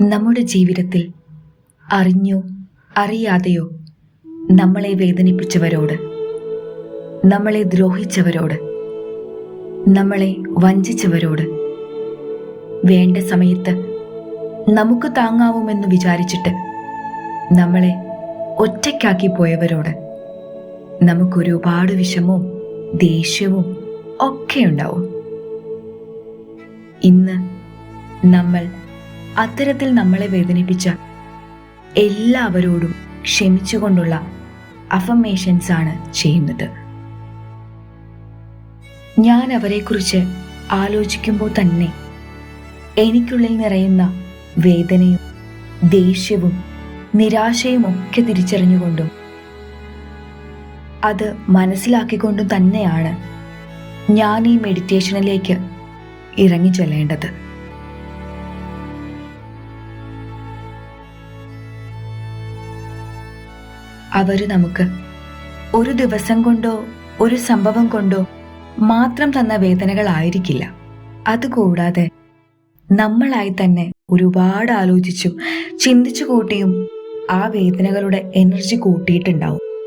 നമ്മുടെ ജീവിതത്തിൽ അറിഞ്ഞോ അറിയാതെയോ നമ്മളെ വേദനിപ്പിച്ചവരോട് നമ്മളെ ദ്രോഹിച്ചവരോട് നമ്മളെ വഞ്ചിച്ചവരോട് വേണ്ട സമയത്ത് നമുക്ക് താങ്ങാവുമെന്ന് വിചാരിച്ചിട്ട് നമ്മളെ ഒറ്റയ്ക്കാക്കി പോയവരോട് നമുക്കൊരുപാട് വിഷമവും ദേഷ്യവും ഒക്കെ ഉണ്ടാവും. ഇന്ന് നമ്മൾ അത്തരത്തിൽ നമ്മളെ വേദനിപ്പിച്ച എല്ലാവരോടും ക്ഷമിച്ചുകൊണ്ടുള്ള അഫമേഷൻസ് ആണ് ചെയ്യുന്നത്. ഞാൻ അവരെക്കുറിച്ച് ആലോചിക്കുമ്പോൾ തന്നെ എനിക്കുള്ളിൽ നിറയുന്ന വേദനയും ദേഷ്യവും നിരാശയും ഒക്കെ തിരിച്ചറിഞ്ഞുകൊണ്ടും അത് മനസ്സിലാക്കിക്കൊണ്ടും തന്നെയാണ് ഞാൻ ഈ മെഡിറ്റേഷനിലേക്ക് ഇറങ്ങി ചെല്ലേണ്ടത് അവർ നമുക്ക്. ഒരു ദിവസം കൊണ്ടോ ഒരു സംഭവം കൊണ്ടോ മാത്രം തന്ന വേദനകളായിരിക്കില്ല. അതുകൂടാതെ നമ്മളായി തന്നെ ഒരുപാട് ആലോചിച്ചും ചിന്തിച്ചു കൂട്ടിയും ആ വേദനകളുടെ എനർജി കൂട്ടിയിട്ടുണ്ടാവും.